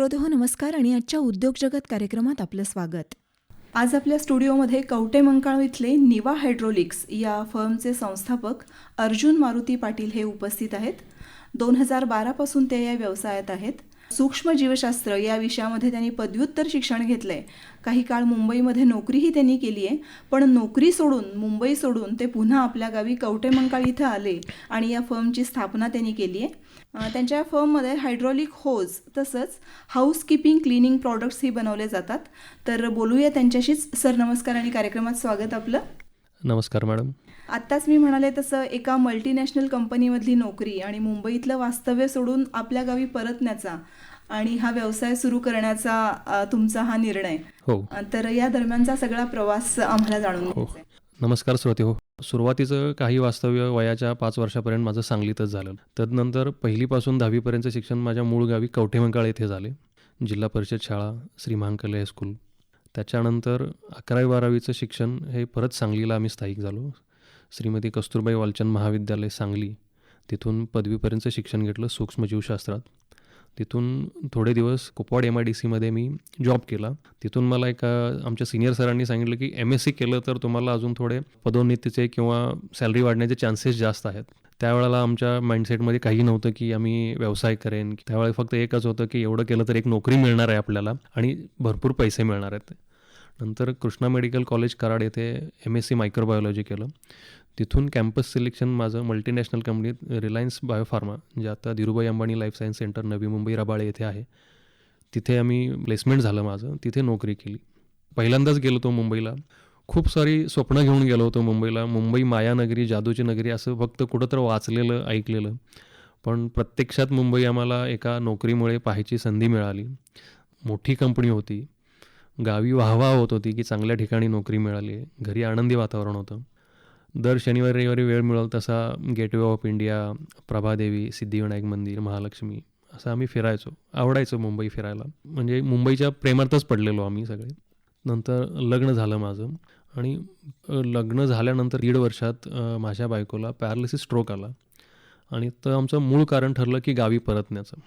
श्रोते हो नमस्कार आणि आजच्या उद्योग जगत कार्यक्रमात आपलं स्वागत. आज आपल्या स्टुडिओमध्ये कवटे मंकाळ इथले निवा हायड्रोलिक्स या फर्मचे संस्थापक अर्जुन मारुती पाटील हे उपस्थित आहेत. दोन हजार बारापासून ते या व्यवसायात आहेत. सूक्ष्म जीवशास्त्र या विषयामध्ये त्यांनी पदव्युत्तर शिक्षण घेतलं आहे काही काळ मुंबईमध्ये नोकरीही त्यांनी केली आहे. पण नोकरी सोडून मुंबई सोडून ते पुन्हा आपल्या गावी कवटेमंकाळ इथं आले आणि या फर्मची स्थापना त्यांनी केली आहे. त्यांच्या फर्ममध्ये हायड्रॉलिक होज तसंच हाऊसकीपिंग क्लिनिंग प्रॉडक्ट्सही बनवले जातात. तर बोलूया त्यांच्याशीच. सर नमस्कार आणि कार्यक्रमात स्वागत आपलं. नमस्कार मॅडम. आत्ताच मी म्हणाले तसं एका मल्टीनॅशनल कंपनीमधली नोकरी आणि मुंबईतलं वास्तव्य सोडून आपल्या गावी परतण्याचा आणि हा व्यवसाय सुरू करण्याचा तुमचा हा निर्णय. हो. तर या दरम्यानचा सगळा प्रवास आम्हाला जाणून हो. नमस्कार श्रोते हो. सुरुवातीचं काही वास्तव्य वयाच्या पाच वर्षापर्यंत माझं सांगलीतच झालं. तदनंतर पहिलीपासून दहावीपर्यंतचं शिक्षण माझ्या मूळ गावी कवठेमंकाळ येथे झाले. जिल्हा परिषद शाळा श्री महांकले हायस्कूल. त्याच्यानंतर अकरावी बारावीचं शिक्षण हे परत सांगलीला आम्ही स्थायिक झालो. श्रीमती कस्तुरबाई वालचंद महाविद्यालय सांगली. तिथून पदवीपर्यंतचं शिक्षण घेतलं सूक्ष्मजीवशास्त्रात तिथून थोडे दिवस कुपवाड एम आय डी सीमध्ये मी जॉब केला. तिथून मला एका आमच्या सिनियर सरांनी सांगितलं की एम एस सी केलं तर तुम्हाला अजून थोडे पदोन्नतीचे किंवा सॅलरी वाढण्याचे चान्सेस जास्त आहेत. त्यावेळेला आमच्या माइंडसेटमध्ये काही नव्हतं की आम्ही व्यवसाय करेन. त्यावेळेला फक्त एकच होतं की एवढं केलं तर एक नोकरी मिळणार आहे आपल्याला आणि भरपूर पैसे मिळणार आहेत. नंतर कृष्णा मेडिकल कॉलेज कराड येथे एम एस सी मायक्रोबायोलॉजी केलं. तिथून कॅम्पस सिलेक्शन माझं मल्टीनॅशनल कंपनीत रिलायन्स बायोफार्मा जे आता Dhirubhai Ambani life science centre Navi Mumbai Rabale येथे आहे. तिथे आम्ही प्लेसमेंट झालं माझं. तिथे नोकरी केली. पहिल्यांदाच गेलो होतो मुंबईला. खूप सारी स्वप्न घेऊन गेलो होतो मुंबईला. मुंबई मायानगरी जादूची नगरी असं फक्त कुठं तर वाचलेलं ऐकलेलं. पण प्रत्यक्षात मुंबई आम्हाला एका नोकरीमुळे पाहायची संधी मिळाली. मोठी कंपनी होती. गावी वाहवा होत होती की चांगल्या ठिकाणी नोकरी मिळाली. घरी आनंदी वातावरण होतं. दर शनिवार रविवारी वेळ मिळेल तसा gateway of India Prabhadevi Siddhivinayak मंदिर महालक्ष्मी असं आम्ही फिरायचो आवडायचो मुंबई फिरायला. म्हणजे मुंबईच्या प्रेमातच पडलेलो आम्ही सगळे. नंतर लग्न झालं माझं आणि लग्न झाल्यानंतर दीड वर्षात माझ्या बायकोला पॅरालिसिस स्ट्रोक आला. आणि तर आमचं मूळ कारण ठरलं की गावी परतण्याचं.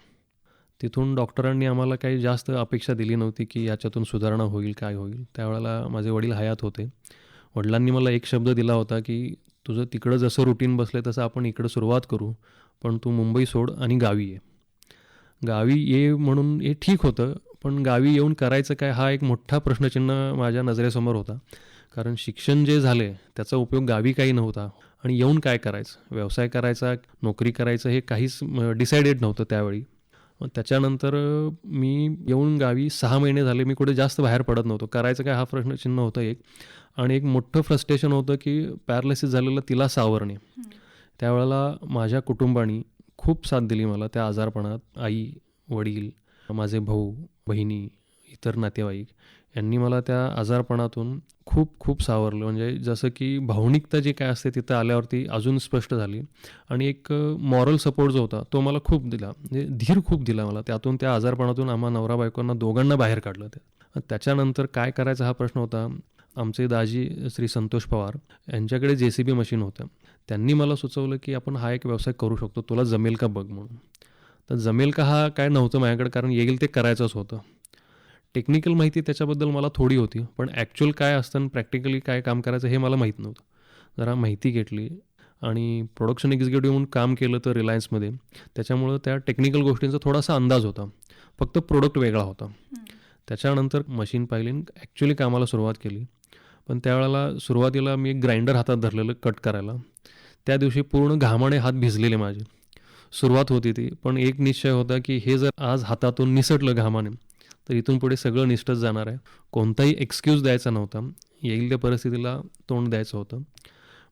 तिथून डॉक्टरांनी आम्हाला काही जास्त अपेक्षा दिली नव्हती की याच्यातून सुधारणा होईल काय होईल. त्यावेळेला माझे वडील हयात होते. वडिलांनी मला एक शब्द दिला होता की तुझं तिकडं जसं रुटीन बसलं तसं आपण इकडं सुरुवात करू पण तू मुंबई सोड आणि गावी ये. गावी ये म्हणून हे ठीक होतं पण गावी येऊन करायचं काय हा एक मोठा प्रश्नचिन्ह माझ्या नजरेसमोर होता. कारण शिक्षण जे झाले त्याचा उपयोग गावी काही नव्हता. आणि येऊन काय करायचं? व्यवसाय करायचा नोकरी करायचं हे काहीच डिसाइडेड नव्हतं त्यावेळी. मग त्याच्यानंतर मी येऊन गावी सहा महिने झाले मी कुठे जास्त बाहेर पडत नव्हतो. करायचं काय हा प्रश्नचिन्ह होतं एक. आणि एक मोठं फ्रस्ट्रेशन होतं की पॅरालिसिस झालेलं तिला सावरणे. त्यावेळेला माझ्या कुटुंबाने खूप साथ दिली मला त्या आजारपणात. आई वडील माझे भाऊ बहिणी इतर नातेवाईक यांनी मला त्या आजारपणातून खूप खूप सावरलं. म्हणजे जसं की भावनिकता जी काय असते तिथं आल्यावरती अजून स्पष्ट झाली. आणि एक मॉरल सपोर्ट जो होता तो मला खूप दिला. म्हणजे धीर खूप दिला मला. त्यातून त्या आजारपणातून आम्हा नवरा बायकोंना दोघांना बाहेर काढलं ते त्याच्यानंतर काय करायचा हा प्रश्न होता आमचे दाजी श्री संतोष पवार यांच्याकडे जे सी बी मशीन होतं. त्यांनी मला सुचवलं की आपण हा एक व्यवसाय करू शकतो. तुला जमेल का बघ म्हणून. तर जमेल का हा काय नव्हतं माझ्याकडे कारण येईल ते करायचंच होतं. टेक्निकल माहिती त्याच्याबद्दल मला थोडी होती पण ॲक्च्युअल काय असतं आणि प्रॅक्टिकली काय काम करायचं हे मला माहीत नव्हतं. जरा माहिती घेतली आणि प्रोडक्शन एक्झिक्युटिव्ह म्हणून काम केलं तर रिलायन्समध्ये त्याच्यामुळं त्या टेक्निकल गोष्टींचा थोडासा अंदाज होता. फक्त प्रोडक्ट वेगळा होता. त्याच्यानंतर मशीन पाहिली ॲक्च्युली कामाला सुरुवात केली. पण त्यावेळेला सुरुवातीला मी एक ग्राइंडर हातात धरलेलं कट करायला. त्या दिवशी पूर्ण घामाने हात भिजलेले माझे. सुरुवात होती ती पण एक निश्चय होता की हे जर आज हातातून निसटलं घामाने तर इथून पुढे सगळं निष्ठच जाणार आहे. कोणताही एक्सक्यूज द्यायचा नव्हता. येईल त्या परिस्थितीला तोंड द्यायचं होतं.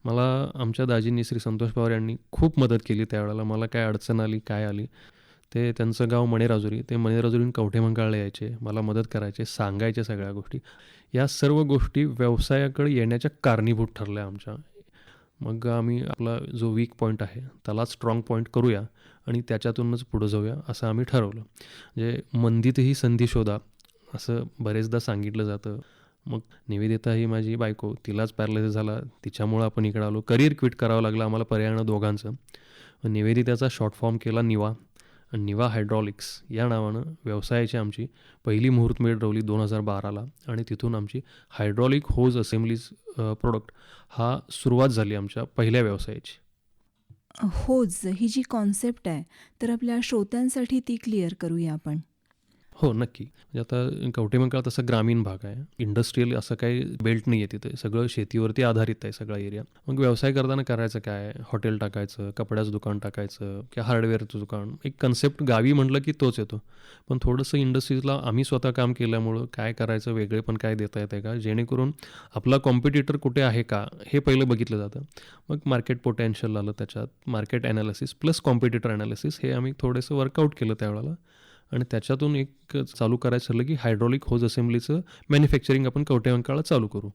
मला आमच्या दाजींनी श्री संतोष पवार यांनी खूप मदत केली त्यावेळेला. मला काय अडचण आली काय आली ते त्यांचं गाव मणेराजुरी ते मणेराजुरीहून कवठेमंकाळला यायचे मला मदत करायचे सांगायचे सगळ्या गोष्टी. या सर्व गोष्टी व्यवसायाकडे येण्याच्या कारणीभूत ठरल्या आमच्या. मग आम्ही आपला जो वीक पॉईंट आहे त्याला स्ट्रॉंग पॉईंट करूया आणि त्याच्यातूनच पुढं जाऊया असं आम्ही ठरवलं. म्हणजे मंदीतही संधी शोधा असं बरेचदा सांगितलं जातं. मग निवेदिता ही माझी बायको तिलाच पॅरालिसिस झाला तिच्यामुळं आपण इकडं आलो. करिअर क्विट करावं लागलं आम्हाला पर्यायानं दोघांचं. निवेदिताचा शॉर्ट फॉर्म केला निवा. निवा हायड्रॉलिक्स या नावानं व्यवसायाची आमची पहिली मुहूर्तमेळ रवली दोन हजार बाराला. आणि तिथून आमची हायड्रॉलिक होज असेंब्लीज प्रोडक्ट हा सुरुवात झाली आमच्या पहिल्या व्यवसायाची. होज ही जी कॉन्सेप्ट आहे तर आपल्या श्रोत्यांसाठी ती क्लिअर करूया आपण. हो नक्की. म्हणजे आता कवटेमंकाळ तसा ग्रामीण भाग आहे. इंडस्ट्रीयल असं काही बेल्ट नाही आहे तिथे. सगळं शेतीवरती आधारित आहे सगळा एरिया मग व्यवसाय करताना करायचं काय? हॉटेल टाकायचं कपड्याचं दुकान टाकायचं किंवा हार्डवेअरचं दुकान? एक कन्सेप्ट गावी म्हटलं की तोच येतो. पण थोडंसं इंडस्ट्रीजला आम्ही स्वतः काम केल्यामुळं काय करायचं वेगळे पण काय देता येतं का? जेणेकरून आपला कॉम्पिटिटर कुठे आहे का? हे पहिलं बघितलं जातं. मग मार्केट पोटेन्शियल आलं त्याच्यात. Market analysis plus competitor analysis हे आम्ही थोडंसं वर्कआउट केलं त्यावेळेला. आणि त्याच्यातून एक चालू करायचं ठरलं की हायड्रॉलिक होज असेंब्लीचं मॅन्युफॅक्चरिंग आपण कवठेमंकाळला चालू करू.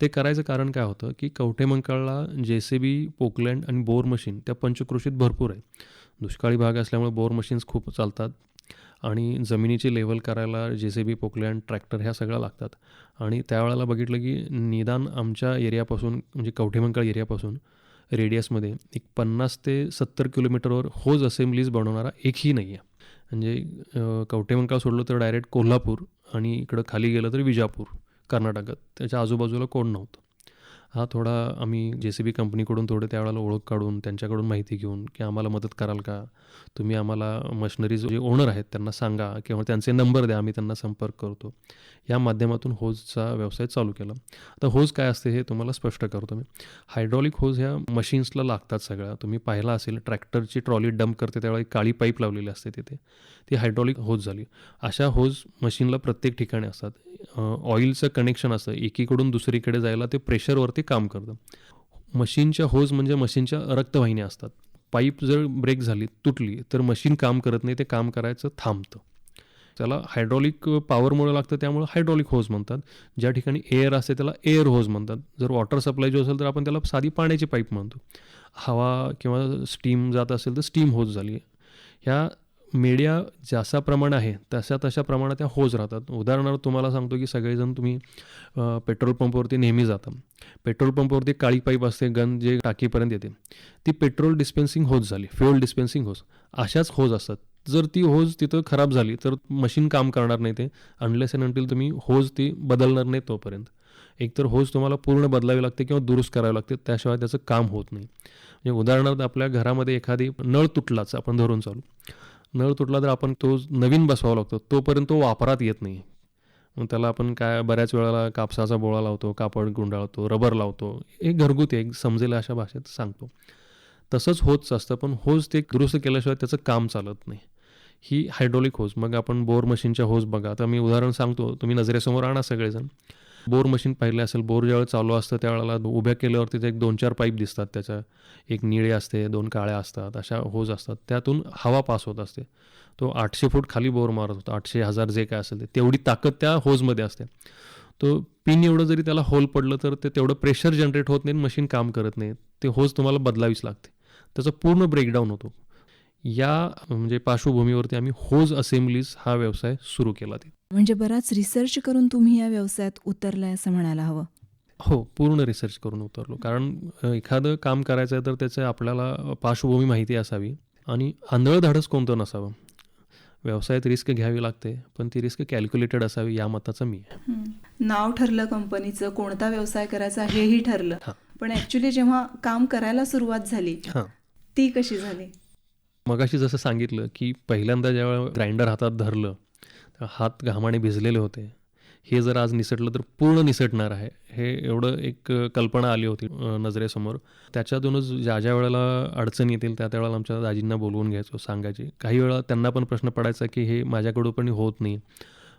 ते करायचं कारण काय होतं की कवठेमंकाळला जे सी बी पोकलँड आणि बोर मशीन त्या पंचकृषीत भरपूर आहे. दुष्काळी भाग असल्यामुळे बोर मशीन्स खूप चालतात आणि जमिनीची लेवल करायला जे सी बी पोकलँड ट्रॅक्टर ह्या सगळ्या लागतात. आणि त्यावेळेला बघितलं की निदान आमच्या एरियापासून म्हणजे कवठेमंकाळ एरियापासून रेडियसमध्ये एक पन्नास ते सत्तर किलोमीटरवर होज असेंब्लीज बनवणारा एकही नाही आहे म्हणजे अ, कवठेमंकाळ सोडलं तर डायरेक्ट कोल्हापूर आणि इकडं खाली गेलं तर विजापूर कर्नाटकात. त्याच्या आजूबाजूला कोण नव्हतं. हा थोडा आम्ही जे सी बी कंपनीकडून थोडं त्यावेळेला ओळख काढून त्यांच्याकडून माहिती घेऊन की आम्हाला मदत कराल का? तुम्ही आम्हाला मशिनरीज जे ओनर आहेत त्यांना सांगा किंवा त्यांचे नंबर द्या आम्ही त्यांना संपर्क करतो. या माध्यमातून होजचा व्यवसाय चालू केला. आता होज काय असते हे तुम्हाला स्पष्ट करतो मी. हायड्रॉलिक होज ह्या मशीन्सला लागतात सगळ्या. तुम्ही पाहिला असेल ट्रॅक्टरची ट्रॉली डंप करते त्यावेळी एक काळी पाईप लावलेली असते तिथे. ती हायड्रॉलिक होज झाली. अशा होज मशीनला प्रत्येक ठिकाणी असतात. ऑइलचं कनेक्शन असतं. एकीकडून दुसरीकडे जायला ते प्रेशरवरती काम करतं. मशीनच्या होज म्हणजे मशीनच्या रक्तवाहिन्या असतात. पाईप जर ब्रेक झाली तुटली तर मशीन काम करत नाही ते काम करायचं थांबतं. त्याला हायड्रॉलिक पॉवरमुळे लागतं त्यामुळे हायड्रॉलिक होज म्हणतात. ज्या ठिकाणी एअर असते त्याला एअर होज म्हणतात. जर वॉटर सप्लाय जो असेल तर आपण त्याला साधी पाण्याची पाईप म्हणतो. हवा किंवा स्टीम जात असेल तर स्टीम होज झाली. ह्या मीडिया जसा प्रमाण आहे तशा तशा प्रमाणात त्या होज राहतात. उदाहरणार्थ तुम्हाला सांगतो की सगळेजण तुम्ही पेट्रोल पंपवरती नेहमी जाता. पेट्रोल पंपवरती काळी पाईप असते गन जे टाकीपर्यंत येते ती पेट्रोल डिस्पेन्सिंग होज झाली फ्युअल डिस्पेन्सिंग होज अशाच होज असतात. जर ती होज तिथं खराब झाली तर मशीन काम करणार नाही ते अनलेस अँड अंटील तुम्ही होज ती बदलणार नाही तोपर्यंत. एकतर होज तुम्हाला पूर्ण बदलावी लागते किंवा दुरुस्त करावी लागते त्याशिवाय त्याचं काम होत नाही. म्हणजे उदाहरणार्थ आपल्या घरामध्ये एखादी नळ तुटलाच आपण धरून चालू. नळ तुटला तर आपण तो नवीन बसवावा लागतो. तोपर्यंत तो वापरात येत नाही. मग त्याला आपण काय बऱ्याच वेळेला कापसाचा बोळा लावतो कापड गुंडाळतो रबर लावतो. हे घरगुती एक समजेल अशा भाषेत सांगतो. तसंच होच असतं पण होज ते दुरुस्त केल्याशिवाय त्याचं काम चालत नाही. ही हायड्रॉलिक होज. मग आपण बोर मशीनच्या होज बघा. आता मी उदाहरण सांगतो. तुम्ही नजरेसमोर आणा सगळेजण. बोर मशीन पाहिले असेल बोर ज्यावेळेस चालू असतं त्यावेळेला उभ्या केल्यावरती तिथे एक दोन चार पाईप दिसतात त्याच्या. एक निळे असते दोन काळ्या असतात अशा होज असतात. त्यातून हवा पास होत असते. तो आठशे फूट खाली बोर मारत होता आठशे हजार जे काय असेल ते. तेवढी ताकद त्या होजमध्ये असते. तो पिन एवढं जरी त्याला होल पडलं तर ते तेवढं प्रेशर जनरेट होत नाही मशीन काम करत नाही. ते होज तुम्हाला बदलावीच लागते. त्याचा पूर्ण ब्रेकडाऊन होतो. या म्हणजे पार्श्वभूमीवरती आम्ही होज असेंब्लीज हा व्यवसाय सुरू केला तिथे. म्हणजे बराच रिसर्च करून तुम्ही या व्यवसायात उतरलाय असं म्हणायला हवं. हो पूर्ण रिसर्च करून उतरलो. कारण एखादं काम करायचं आहे तर त्याचं आपल्याला पार्श्वभूमी माहिती असावी आणि आंधळ धाडस कोणतं नसावं. व्यवसायात रिस्क घ्यावी लागते पण ती रिस्क कॅल्क्युलेटेड असावी या मताचा मी आहे. नाव ठरलं कंपनीचं कोणता व्यवसाय करायचा हेही ठरलं. हां. पण ऍक्च्युली जेव्हा काम करायला सुरुवात झाली हां. ती कशी झाली? मगाशी जसं सांगितलं की पहिल्यांदा जेव्हा ग्राइंडर हातात धरलं हात घामाने भिजलेले होते. हे जर आज निसटलं तर पूर्ण निसटणार आहे. हे एवढं एक कल्पना आली होती नजरेसमोर. त्याच्यातूनच ज्या ज्या वेळेला अडचण येतील त्या त्या वेळेला आमच्या दाजींना बोलवून घ्यायचो सांगायचे. काही वेळा त्यांना पण प्रश्न पडायचा की हे माझ्याकडून पण होत नाही.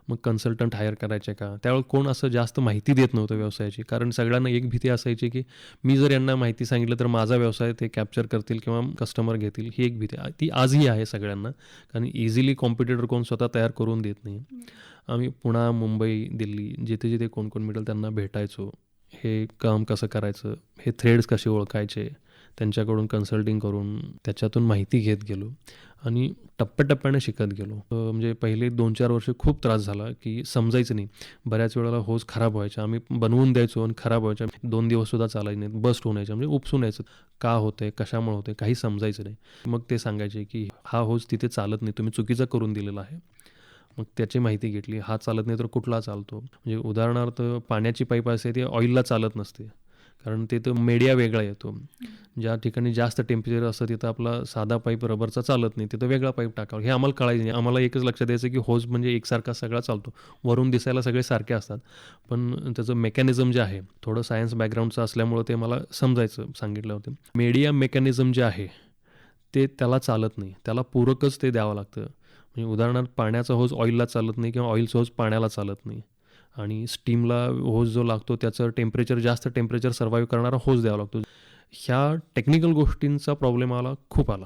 मग कन्सल्टंट हायर करायचे का? त्यावेळेला कोण असं जास्त माहिती देत नव्हतं व्यवसायाची? कारण सगळ्यांना एक भीती असायची की मी जर यांना माहिती सांगितलं तर माझा व्यवसाय ते कॅप्चर करतील किंवा कस्टमर घेतील ही एक भीती. ती आजही आहे सगळ्यांना. कारण इझिली कॉम्पिटिटर कोण स्वतः तयार करून देत नाही. आम्ही पुणा मुंबई दिल्ली जिथे जिथे कोण कोण मिळेल त्यांना भेटायचो. हे काम कसं करायचं? हे थ्रेड्स कसे ओळखायचे? त्यांच्याकडून कन्सल्टिंग करून त्याच्यातून माहिती घेत गेलो आणि टप्प्याटप्प्याने शिकत गेलो. म्हणजे पहिले दोन चार वर्ष खूप त्रास झाला की समजायचं नाही. बऱ्याच वेळेला होज खराब व्हायचा आम्ही बनवून द्यायचो आणि खराब व्हायच्या. दोन दिवससुद्धा चालायचे नाहीत. बस्ट होऊन म्हणजे उपसून यायचं. का होते? कशामुळे होते? काही समजायचं नाही. मग ते सांगायचे की हा होज तिथे चालत नाही. तुम्ही चुकीचा करून दिलेला आहे. मग त्याची माहिती घेतली. हा चालत नाही तर कुठला चालतो? म्हणजे उदाहरणार्थ पाण्याची पाईप असते ती ऑइलला चालत नसते. कारण तिथं मीडिया वेगळा येतो. ज्या ठिकाणी जास्त टेम्परेचर असतं तिथं आपला साधा पाईप रबरचा चालत नाही. तिथं वेगळा पाईप टाकावा. हे आम्हाला कळायचं नाही. आम्हाला एकच लक्षात द्यायचं की होज म्हणजे एकसारखा सगळा चालतो. वरून दिसायला सगळे सारखे असतात. पण त्याचं मेकॅनिझम जे आहे थोडं सायन्स बॅकग्राऊंडचं असल्यामुळं ते मला समजायचं सांगितलं होतं. मीडिया मेकॅनिझम जे आहे ते त्याला चालत नाही. त्याला पूरकच ते द्यावं लागतं. म्हणजे उदाहरणार्थ पाण्याचा होज ऑइलला चालत नाही किंवा ऑइलचा होज पाण्याला चालत नाही. आणि स्टीमला होज जो लागतो त्याचं टेम्परेचर जास्त टेम्परेचर सर्वाईव्ह करणारा होज द्यावा लागतो. ह्या टेक्निकल गोष्टींचा प्रॉब्लेम आला खूप आला.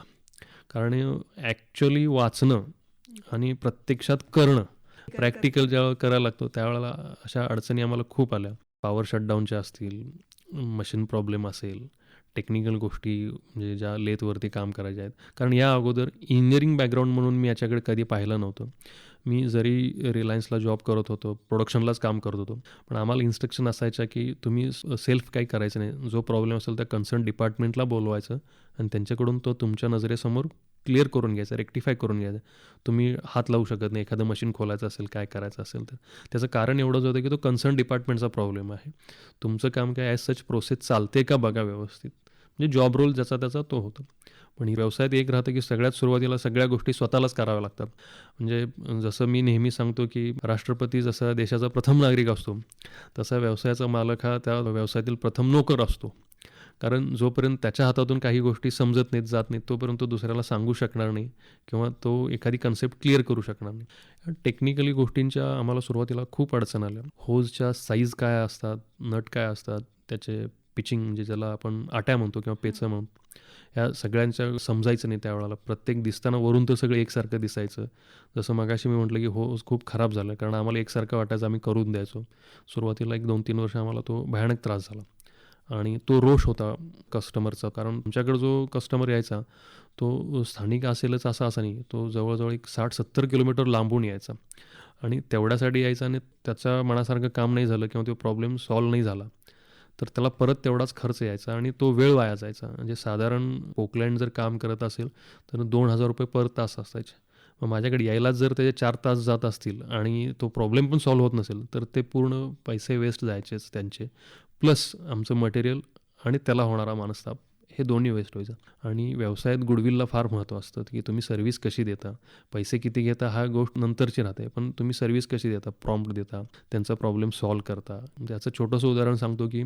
कारण ॲक्च्युली वाचणं आणि प्रत्यक्षात करणं प्रॅक्टिकल ज्यावेळेला करायला लागतो त्यावेळेला अशा अडचणी आम्हाला खूप आल्या. पॉवर शटडाऊनच्या असतील मशीन प्रॉब्लेम असेल टेक्निकल गोष्टी म्हणजे ज्या लेथवरती काम करायच्या आहेत. कारण या अगोदर इंजिनिअरिंग बॅकग्राऊंड म्हणून मी याच्याकडे कधी पाहिलं नव्हतं. मी जरी रिलायन्सला जॉब करत होतो प्रोडक्शनलाच काम करत होतो पण आम्हाला इन्स्ट्रक्शन असायच्या की तुम्ही सेल्फ काही करायचं नाही. जो प्रॉब्लेम असेल त्या कन्सर्न डिपार्टमेंटला बोलवायचं आणि त्यांच्याकडून तो तुमच्या नजरेसमोर क्लिअर करून घ्यायचा रेक्टिफाय करून घ्यायचा. तुम्ही हात लावू शकत नाही एखादं मशीन खोलायचं असेल काय करायचं असेल तर. त्याचं कारण एवढंच होतं की तो कन्सर्न डिपार्टमेंटचा प्रॉब्लेम आहे. तुमचं काम काय ॲज सच प्रोसेस चालते का बघा व्यवस्थित? म्हणजे जॉब रोल ज्याचा त्याचा तो होतो. पण व्यवसायात एक राहतं की सगळ्यात सुरुवातीला सगळ्या गोष्टी स्वतःलाच कराव्या लागतात. म्हणजे जसं मी नेहमी सांगतो की राष्ट्रपती जसा देशाचा प्रथम नागरिक असतो तसा व्यवसायाचा मालक हा त्या व्यवसायातील प्रथम नोकर असतो. कारण जोपर्यंत त्याच्या हातातून काही गोष्टी समजत नाहीत जात नाहीत तोपर्यंत तो दुसऱ्याला सांगू शकणार नाही किंवा तो एखादी कन्सेप्ट क्लिअर करू शकणार नाही. टेक्निकली गोष्टींच्या आम्हाला सुरुवातीला खूप अडचण आल्या. होजच्या साईज काय असतात नट काय असतात त्याचे पिचिंग म्हणजे ज्याला आपण आट्या म्हणतो किंवा पेचं म्हणतो ह्या सगळ्यांच्या समजायचं नाही त्यावेळेला. प्रत्येक दिसताना वरून तर सगळं एकसारखं दिसायचं. जसं मगाशी मी म्हटलं की हो खूप खराब झालं. कारण आम्हाला एकसारखं वाटायचं आम्ही करून द्यायचो. सुरुवातीला एक दोन तीन वर्ष आम्हाला तो भयानक त्रास झाला. आणि तो रोष होता कस्टमरचा. कारण आमच्याकडे जो कस्टमर यायचा तो स्थानिक असेलच असा असा नाही. तो जवळजवळ एक साठ सत्तर किलोमीटर लांबून यायचा. आणि तेवढ्यासाठी यायचा आणि त्याच्या मनासारखं काम नाही झालं किंवा तो प्रॉब्लेम सॉल्व नाही झाला. तर त्याला परत तेवढाच खर्च यायचा आणि तो वेळ वाया जायचा. म्हणजे साधारण पोकलँड जर काम करत असेल तर दोन हजार रुपये पर तास असायचे. मग माझ्याकडे यायलाच जर त्याचे चार तास जात असतील आणि तो प्रॉब्लेम पण सॉल्व्ह होत नसेल तर ते पूर्ण पैसे वेस्ट जायचेच त्यांचे. प्लस आमचं मटेरियल आणि त्याला होणारा मानस्ताप. हे दोन्ही वेस्ट व्हायचं. आणि व्यवसायात गुडविलला फार महत्त्व असतं की तुम्ही सर्व्हिस कशी देता पैसे किती घेता हा गोष्ट नंतरची राहते पण तुम्ही सर्व्हिस कशी देता प्रॉम्प्ट देता त्यांचा प्रॉब्लेम सॉल्व करता. म्हणजे त्याचं छोटंसं उदाहरण सांगतो की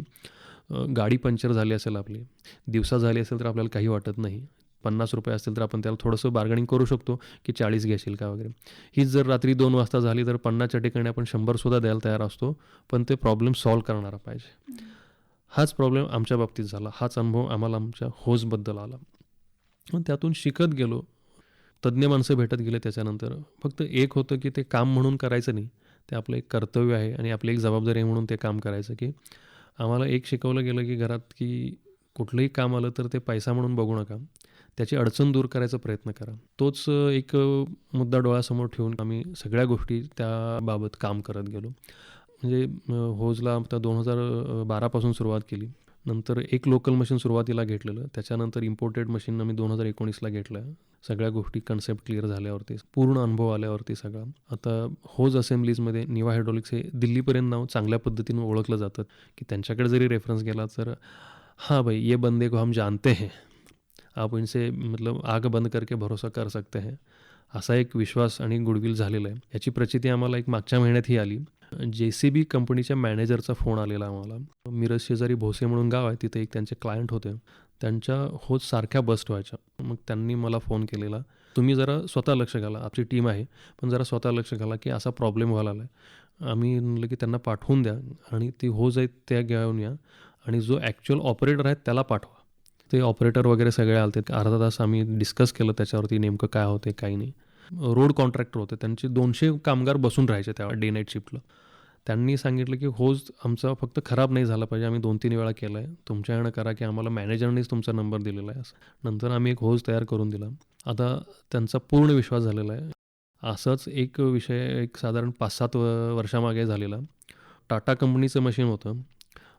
गाडी पंक्चर झाली असेल आपली दिवसा झाली असेल तर आपल्याला काही वाटत नाही पन्नास रुपये असतील तर आपण त्याला थोडंसं बार्गनिंग करू शकतो की चाळीस घेशील का वगैरे. हीच जर रात्री दोन वाजता झाली तर पन्नासच्या ठिकाणी आपण शंभरसुद्धा द्यायला तयार असतो पण ते प्रॉब्लेम सॉल्व करणारा पाहिजे. हाच प्रॉब्लेम आमच्या बाबतीत झाला. हाच अनुभव आम्हाला आमच्या होजबद्दल आला. मग त्यातून शिकत गेलो. तज्ज्ञ माणसं भेटत गेले त्याच्यानंतर. फक्त एक होतं की ते काम म्हणून करायचं नाही. ते आपलं एक कर्तव्य आहे आणि आपली एक जबाबदारी आहे म्हणून ते काम करायचं की आम्हाला एक शिकवलं गेलं की घरात की कुठलंही काम आलं तर ते पैसा म्हणून बघू नका. त्याची अडचण दूर करायचा प्रयत्न करा. तोच एक मुद्दा डोळ्यासमोर ठेवून आम्ही सगळ्या गोष्टी त्याबाबत काम करत गेलो. म्हणजे होजला आता दोन हजार बारापासून सुरुवात केली. नंतर एक लोकल मशीन सुरुवातीला घेतलेलं. त्याच्यानंतर इम्पोर्टेड मशीन आम्ही दोन हजार एकोणीसला घेतलं. सगळ्या गोष्टी कन्सेप्ट क्लिअर झाल्यावरती पूर्ण अनुभव आल्यावरती सगळा. आता होज असेंब्लीजमध्ये निवा हायड्रॉलिक्स हे दिल्लीपर्यंत नाव चांगल्या पद्धतीनं ओळखलं जातं. की त्यांच्याकडे जरी रेफरन्स गेला तर हां भाई ये बंदे को हम जानते हैं. आप इनसे मतलब आग बंद करके भरोसा कर सकते हैं. असा एक विश्वास आणि गुडविल झालेला आहे. याची प्रचिती आम्हाला एक मागच्या महिन्यातही आली. जे सी बी कंपनीच्या मॅनेजरचा फोन आलेला आम्हाला. मिरज शेजारी भोसे म्हणून गाव आहे. तिथे एक त्यांचे क्लायंट होते. त्यांच्या होत सारख्या बस्ट व्हायच्या. मग त्यांनी मला फोन केलेला. तुम्ही जरा स्वतः लक्ष घाला. आपली टीम आहे. पण जरा स्वतः लक्ष घाला की असा प्रॉब्लेम व्हायला आहे आम्ही म्हणलं की त्यांना पाठवून द्या आणि ती हो आहेत त्या घेऊन या. आणि जो ॲक्च्युअल ऑपरेटर आहे त्याला पाठवा. ते ऑपरेटर वगैरे सगळे आलते. अर्धा तास आम्ही डिस्कस केलं त्याच्यावरती नेमकं काय होते काही नाही. रोड कॉन्ट्रॅक्टर होते. त्यांचे दोनशे कामगार बसून राहायचे त्या डे नाईट शिफ्टला त्यांनी सांगितलं की होज आमचा फक्त खराब नाही झाला पाहिजे. आम्ही दोन तीन वेळा केलं आहे तुमच्या ह्यानं करा की आम्हाला मॅनेजरनेच तुमचा नंबर दिलेला आहे. असं नंतर आम्ही एक होज तयार करून दिला. आता त्यांचा पूर्ण विश्वास झालेला आहे. असंच एक विषय एक साधारण पाच सात वर्षामागे झालेला. टाटा कंपनीचं मशीन होतं.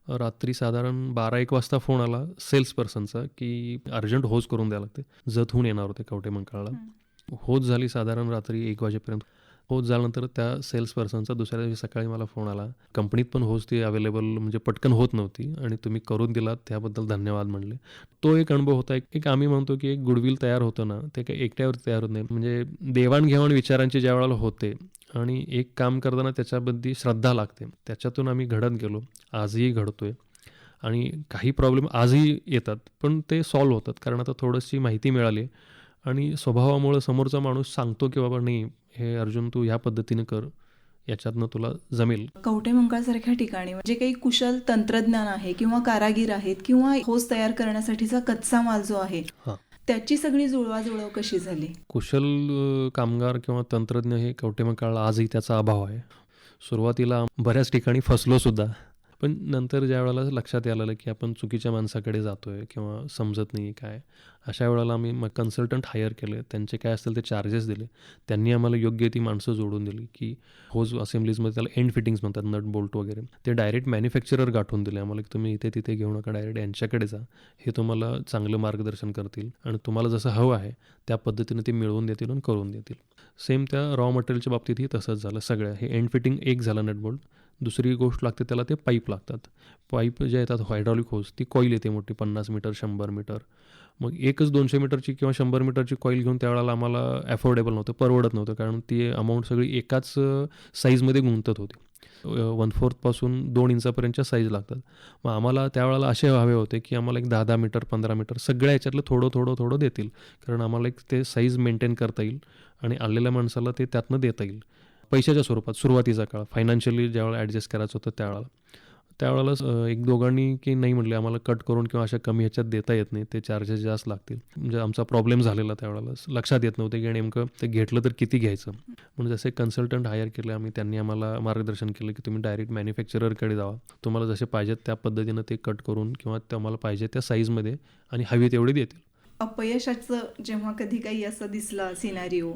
रात्री साधारण बारा एक वाजता फोन आला सेल्स पर्सनचा की अर्जंट होज करून द्यावं लागते. जतहून येणार होते कवटे मंकाळला होज झाली साधारण रात्री एक वाजेपर्यंत. होज झाल्यानंतर त्या सेल्स पर्सनचा दुसऱ्या दिवशी सकाळी मला फोन आला. कंपनीत पण होज ती अवेलेबल म्हणजे पटकन होत नव्हती आणि तुम्ही करून दिलात त्याबद्दल धन्यवाद म्हणले. तो एक अनुभव होता. एक एक आम्ही म्हणतो की एक गुडविल तयार होतं ना ते काही एकट्यावर तयार होत नाही. म्हणजे देवाणघेवाण विचारांची ज्या वेळेला होते आणि एक काम करताना त्याच्याबद्दल श्रद्धा लागते. त्याच्यातून आम्ही घडत गेलो. आजही घडतोय. आणि काही प्रॉब्लेम आजही येतात पण ते सॉल्व्ह होतात. कारण आता थोडीशी माहिती मिळाली. आणि स्वभावामुळं समोरचा माणूस सांगतो की बाबा नाही हे अर्जुन तू ह्या पद्धतीने कर. याच्यातनं तुला जमेल. कवठे मंकाळसारख्या ठिकाणी जे काही कुशल तंत्रज्ञान आहे किंवा कारागीर आहेत किंवा होस तयार करण्यासाठीचा कच्चा माल जो आहे हां. त्याची सगळी जुळवाजुळव कशी झाली? कुशल कामगार किंवा तंत्रज्ञ हे कवटेमकाळ आजही त्याचा अभाव आहे. सुरुवातीला बऱ्याच ठिकाणी फसलो सुद्धा. पण नंतर ज्या वेळेला लक्षात यायला की आपण चुकीच्या माणसाकडे जातो आहे किंवा समजत नाही काय अशा वेळेला आम्ही मग कन्सल्टंट हायर केले. त्यांचे काय असतील ते चार्जेस दिले. त्यांनी आम्हाला योग्य ती माणसं जोडून दिली की होज असेंब्लीजमध्ये त्याला एंड फिटिंग्स म्हणतात नट बोल्ट वगैरे. ते डायरेक्ट मॅन्युफॅक्चरर गाठून दिले आम्हाला की तुम्ही इथे तिथे घेऊ नका डायरेक्ट यांच्याकडे जा. हे तुम्हाला चांगलं मार्गदर्शन करतील आणि तुम्हाला जसं हवं आहे त्या पद्धतीने ते मिळवून देतील आणि करून देतील. सेम त्या रॉ मटेरियलच्या बाबतीतही तसंच झालं. सगळं हे एंड फिटिंग एक झालं नट बोल्ट दुसरी गोष्ट लागते त्याला ते पाईप लागतात. पाईप जे येतात हायड्रॉलिक होस ती कॉईल येते मोठी पन्नास मीटर शंभर मीटर. मग एकच दोनशे मीटरची किंवा शंभर मीटरची कॉईल घेऊन त्यावेळेला आम्हाला ॲफोर्डेबल नव्हतं परवडत नव्हतं कारण ती अमाऊंट सगळी एकाच साईजमध्ये गुंतत होती. वन फोर्थपासून दोन इंचापर्यंतच्या साईज लागतात. मग आम्हाला त्यावेळेला असे हवे होते की आम्हाला एक दहा दहा मीटर पंधरा मीटर सगळ्या याच्यातलं थोडं थोडं थोडं देतील. कारण आम्हाला एक ते साईज मेंटेन करता येईल आणि आलेल्या माणसाला ते त्यातनं देता येईल. पैशाच्या स्वरूपात सुरुवातीचा काळ. फायनान्शियली ज्यावेळेला ॲडजस्ट करायचं होतं त्यावेळेला. त्यावेळेला एक दोघांनी की नाही म्हणले आम्हाला कट करून किंवा अशा कमी ह्याच्यात देता येत नाही. ते चार्जेस जास्त लागतील. म्हणजे आमचा प्रॉब्लेम झालेला त्यावेळेला. लक्षात येत नव्हते की नेमकं ते घेतलं तर किती घ्यायचं. म्हणून जसे कन्सल्टंट हायर केले आम्ही त्यांनी आम्हाला मार्गदर्शन केलं की तुम्ही डायरेक्ट मॅन्युफॅक्चररकडे जावा. तुम्हाला जसे पाहिजेत त्या पद्धतीनं ते कट करून किंवा तुम्हाला पाहिजे त्या साईजमध्ये आणि हवी तेवढी देतील. अपयशाचं जेव्हा कधी काही असं दिसलं सिनारिओ.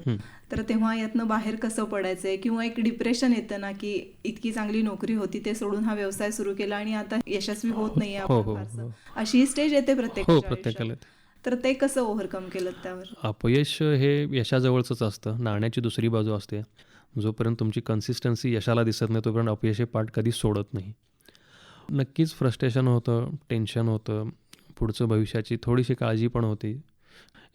तर तेव्हा यातनं बाहेर कसं पडायचंय? किंवा एक डिप्रेशन येतं ना की इतकी चांगली नोकरी होती ते सोडून हा व्यवसाय सुरू केला आणि आता यशस्वी होत नाहीये हो आपण हो. हो अशी स्टेज येते प्रत्येक प्रत्येकाला तर ते कसं ओव्हरकम केलं त्यावर? अपयश हे यशाजवळचंच असतं. नाण्याची दुसरी बाजू असते. जोपर्यंत तुमची कन्सिस्टन्सी यशाला दिसत नाही तोपर्यंत अपयश हे पाठ कधीच सोडत नाही. नक्कीच फ्रस्ट्रेशन होतं टेन्शन होतं. पुढचं भविष्याची थोडीशी काळजी पण होती.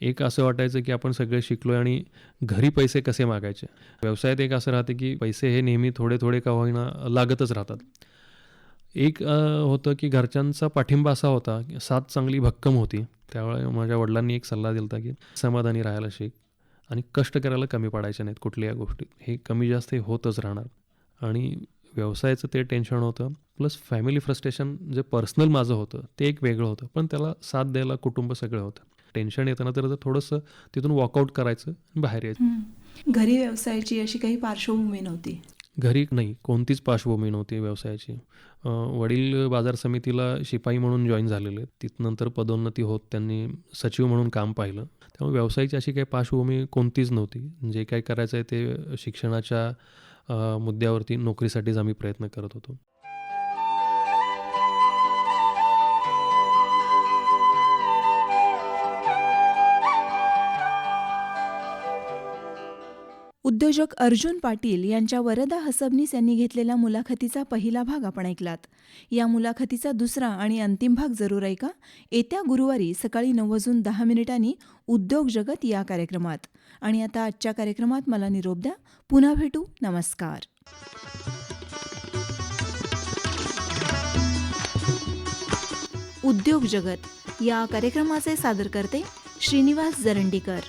एक असं वाटायचं की आपण सगळे शिकलो आहे आणि घरी पैसे कसे मागायचे? व्यवसायात एक असं राहते की पैसे हे नेहमी थोडे थोडे का होईना लागतच राहतात. एक होतं की घरच्यांचा पाठिंबा असा होता की साथ चांगली भक्कम होती. त्यावेळे माझ्या वडिलांनी एक सल्ला दिला होता की समाधानी राहायला शिक आणि कष्ट करायला कमी पाडायचे नाहीत कुठल्याही गोष्टीत. हे कमी जास्त हे होतच राहणार. आणि व्यवसायाचं ते टेन्शन होतं. प्लस फॅमिली फ्रस्ट्रेशन जे पर्सनल माझं होतं ते एक वेगळं होतं. पण त्याला साथ द्यायला कुटुंब सगळं होतं. टेन्शन येताना तर थोडंसं तिथून वॉकआउट करायचं बाहेर यायचं. घरी व्यवसायाची अशी काही पार्श्वभूमी नव्हती? घरी नाही. कोणतीच पार्श्वभूमी नव्हती व्यवसायाची. वडील बाजार समितीला शिपाई म्हणून जॉईन झालेले. तिथनंतर पदोन्नती होत त्यांनी सचिव म्हणून काम पाहिलं. त्यामुळे व्यवसायाची अशी काही पार्श्वभूमी कोणतीच नव्हती. जे काही करायचं आहे ते शिक्षणाच्या मुद्द्यावरती नोकरीसाठीच आम्ही प्रयत्न करत होतो. उद्योजक अर्जुन पाटील यांच्या वरदा हसबनीस यांनी घेतलेल्या मुलाखतीचा पहिला भाग आपण ऐकलात. या मुलाखतीचा दुसरा आणि अंतिम भाग जरूर ऐका. येत्या गुरुवारी सकाळी नऊ वाजून दहा मिनिटांनी उद्योग जगत या कार्यक्रमात. आणि आता आजच्या कार्यक्रमात मला निरोप द्या. पुन्हा भेटू. नमस्कार. उद्योग जगत या कार्यक्रमाचे सादर करते श्रीनिवास जरंडीकर.